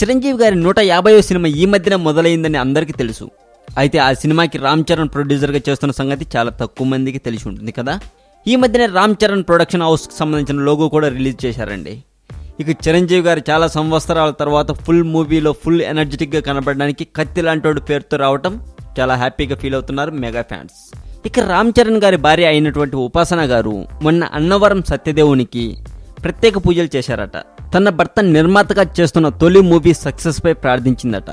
చిరంజీవి గారి నూట యాభైవ సినిమా ఈ మధ్యన మొదలైందని అందరికీ తెలుసు. అయితే ఆ సినిమాకి రామ్ చరణ్ ప్రొడ్యూసర్గా చేస్తున్న సంగతి చాలా తక్కువ మందికి తెలిసి ఉంటుంది కదా? ఈ మధ్యనే రామ్ చరణ్ ప్రొడక్షన్ హౌస్కి సంబంధించిన లోగో కూడా రిలీజ్ చేశారండి. ఇక చిరంజీవి గారు చాలా సంవత్సరాల తర్వాత ఫుల్ మూవీలో ఫుల్ ఎనర్జెటిక్గా కనపడడానికి కత్తి లాంటి పేరుతో రావటం చాలా హ్యాపీగా ఫీల్ అవుతున్నారు మెగా ఫ్యాన్స్ ఇక రామ్ చరణ్ గారి భార్య అయినటువంటి ఉపాసన గారు మొన్న అన్నవరం సత్యదేవునికి ప్రత్యేక పూజలు చేశారట. తన భర్త నిర్మాతగా చేస్తున్న తొలి మూవీ సక్సెస్పై ప్రార్థించిందట.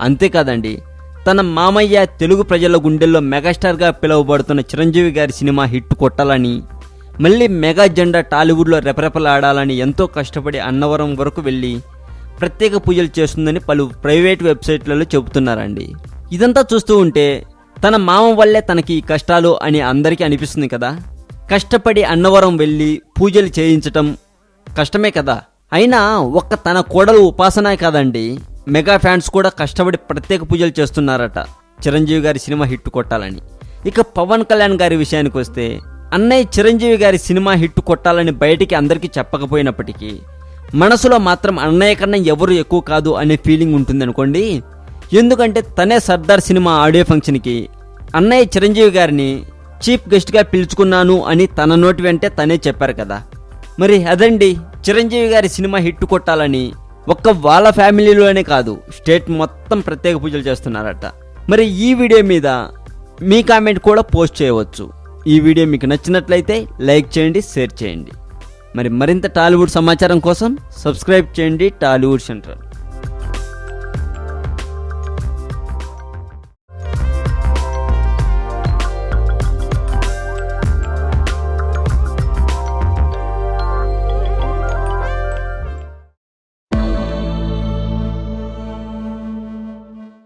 అంతేకాదండి తన మామయ్య తెలుగు ప్రజల గుండెల్లో మెగాస్టార్గా పిలువబడుతున్న చిరంజీవి గారి సినిమా హిట్ కొట్టాలని మళ్ళీ మెగా జెండా టాలీవుడ్లో రెపరెపలాడాలని ఎంతో కష్టపడి అన్నవరం వరకు వెళ్ళి ప్రత్యేక పూజలు చేస్తుందని పలు ప్రైవేట్ వెబ్సైట్లలో చెబుతున్నారండి. ఇదంతా చూస్తూ ఉంటే తన మామ వల్లే తనకి కష్టాలు అని అందరికీ అనిపిస్తుంది కదా? కష్టపడి అన్నవరం వెళ్ళి పూజలు చేయించటం కష్టమే కదా. అయినా ఒక్క తన కోడలు ఉపాసనే కాదండి. మెగా ఫ్యాన్స్ కూడా కష్టపడి ప్రత్యేక పూజలు చేస్తున్నారట. చిరంజీవి గారి సినిమా హిట్ కొట్టాలని. ఇక పవన్ కళ్యాణ్ గారి విషయానికి వస్తే అన్నయ్య చిరంజీవి గారి సినిమా హిట్ కొట్టాలని బయటికి అందరికీ చెప్పకపోయినప్పటికీ మనసులో మాత్రం అన్నయ్య కన్నా ఎవరు ఎక్కువ కాదు అనే ఫీలింగ్ ఉంటుంది అనుకోండి ఎందుకంటే తనే సర్దార్ సినిమా ఆడియో ఫంక్షన్కి అన్నయ్య చిరంజీవి గారిని చీఫ్ గెస్ట్గా పిలుచుకున్నాను అని తన నోటి వెంటే తనే చెప్పారు కదా. మరి అదండి చిరంజీవి గారి సినిమా హిట్ కొట్టాలని. ఒక్క వాళ్ళ ఫ్యామిలీలోనే కాదు స్టేట్ మొత్తం ప్రత్యేక పూజలు చేస్తున్నారట. మరి ఈ వీడియో మీద మీ కామెంట్ కూడా పోస్ట్ చేయవచ్చు. ఈ వీడియో మీకు నచ్చినట్లయితే లైక్ చేయండి షేర్ చేయండి. మరి మరింత టాలీవుడ్ సమాచారం కోసం సబ్స్క్రైబ్ చేయండి టాలీవుడ్ సెంటర్